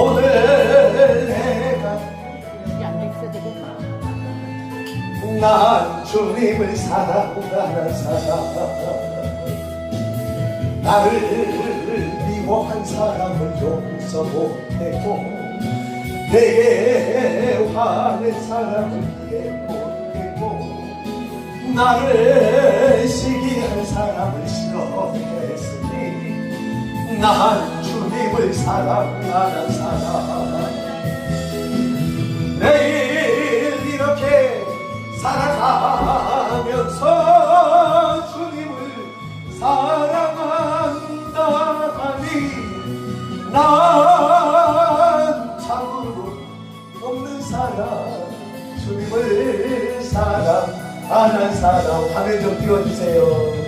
오늘 내가 난 주님을 사랑하는 사람 나를 미워한 사람을 용서 못했고 내게 화낸 사람을 이해 못했고 나를 시기한 사람을 싫어했으니 난 주. 님을 사랑하는 사람. 매일 이렇게 살아가면서 주님을 사랑한다 하니 난 참으로 없는 사람 주님을 사랑하는 사람 하늘 좀 띄워주세요